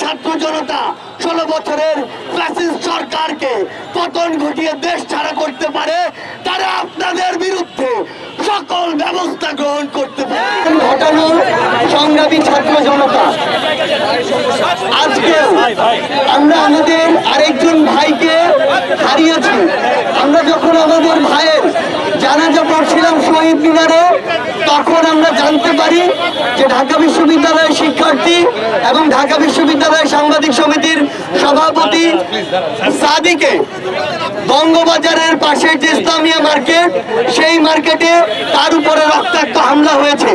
ছাত্র জনতা ষোলো বছরের সরকারকে পতন ঘটিয়ে দেশ ছাড়া করতে পারে, তারা আপনাদের বিরুদ্ধে সকল ব্যবস্থা গ্রহণ করতে পারে। ঘটানো সংগ্রামী ছাত্র জনতা। আজকে আমরা আমাদের আরেকজন ভাইকে হারিয়েছি। আমরা যখন আমাদের ভাইয়ের জানাজা পড়ছিলাম শহীদ মিনারে, তখন আমরা জানতে পারি যে ঢাকা বিশ্ববিদ্যালয়ের শিক্ষার্থী এবং ঢাকা সভাপতি সাদিকে বঙ্গবাজারের পাশে যে ইসলামিয়া মার্কেট, সেই মার্কেটে তার উপরে রক্তাক্ত হামলা হয়েছে।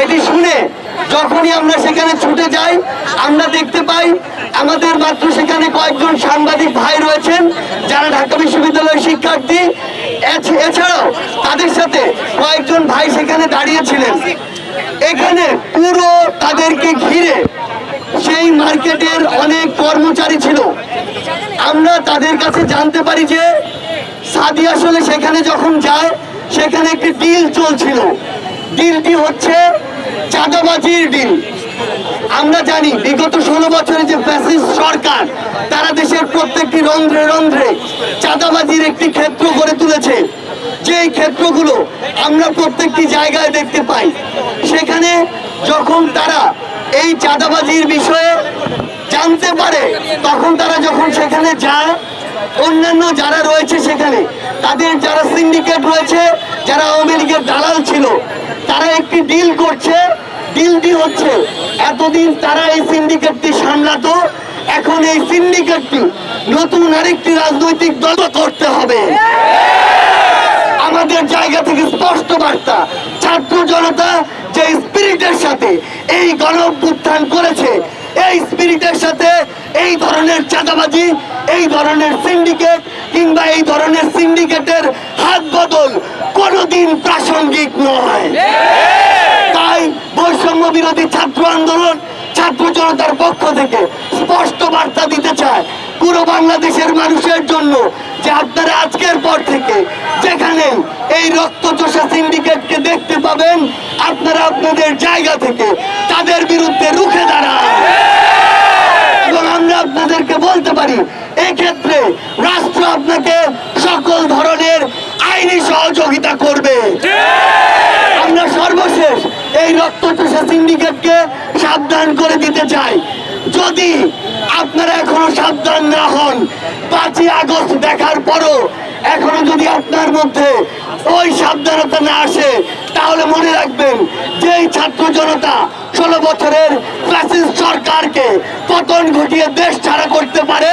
এটি শুনে যখনই আমরা সেখানে ছুটে যাই, আমরা দেখতে পাই আমাদের মাত্র সেখানে কয়েকজন সাংবাদিক ভাই রয়েছেন, যারা ঢাকা বিশ্ববিদ্যালয়ের শিক্ষার্থী। এছ- এছাড়াও তাদের সাথে কয়েকজন ভাই সেখানে দাঁড়িয়েছিলেন। এখানে পুরো তাদেরকে ঘিরে সেই মার্কেটের কর্মচারী ছিল। আমরা তাদের কাছে জানতে পারি যে সাদি আসলে সেখানে যখন যায়, সেখানে একটি ডিল চলছিল। ডিলটি হচ্ছে চাঁদাবাজির ডিল। আমরা জানি বিগত ষোলো বছরে যে ফ্যাসিস্ট সরকার, তারা দেশের প্রত্যেকটি রন্ধ্রে রন্ধ্রে চাঁদাবাজির একটি ক্ষেত্র গড়ে তুলেছে। যেই ক্ষেত্রগুলো আমরা প্রত্যেকটি জায়গায় দেখতে পাই, সেখানে যখন তারা এই চাঁদাবাজির বিষয়ে জানতে পারে, তখন তারা যখন সেখানে যায়, অন্যান্য যারা রয়েছে সেখানে, তাদের যারা সিন্ডিকেট রয়েছে, যারা আওয়ামী লীগের দালাল ছিল, তারা একটি ডিল করছে। ডিলটি হচ্ছে, এতদিন তারা এই সিন্ডিকেটটি সামলাতো, এখন এই সিন্ডিকেটটি নতুন আরেকটি রাজনৈতিক দল করতে হবে। আমাদের জায়গা থেকে স্পষ্ট বার্তা, ছাত্র জনতা যে স্পিরিটের সাথে এই গণ করেছে এই স্পিরিটের সাথে এই ধরনের চাঁদাবাজি, এই ধরনের সিন্ডিকেট কিংবা এই ধরনের সিন্ডিকেটের হাত বদল কোনোদিন প্রাসঙ্গিক নয়। তাই বৈষম্য বিরোধী ছাত্র আন্দোলন ছাত্র জনতার পক্ষ থেকে স্পষ্ট বার্তা দিতে চায়, পুরো বাংলাদেশের মানুষের জন্য যে আপনারা আজকের পর থেকে যেখানে এই রক্তচোষা সিন্ডিকেটকে দেখতে পাবেন, আপনারা আপনাদের জায়গা থেকে তাদের বিরুদ্ধে আপনাকে সকল ধরনের আইনি সহযোগিতা করবে। আমরা সর্বশেষ এই রক্তচোষা সিন্ডিকেটকে সাবধান করে দিতে চাই। যদি আপনারা এখনও সাবধান না হন, পাঁচই আগস্ট দেখার পরও এখনও যদি আপনার মধ্যে ওই সাবধানতা না আসে, তাহলে মনে রাখবেন যে ছাত্র জনতা ষোলো বছরের ফ্যাসিস্ট সরকারকে পতন ঘটিয়ে দেশ ছাড়া করতে পারে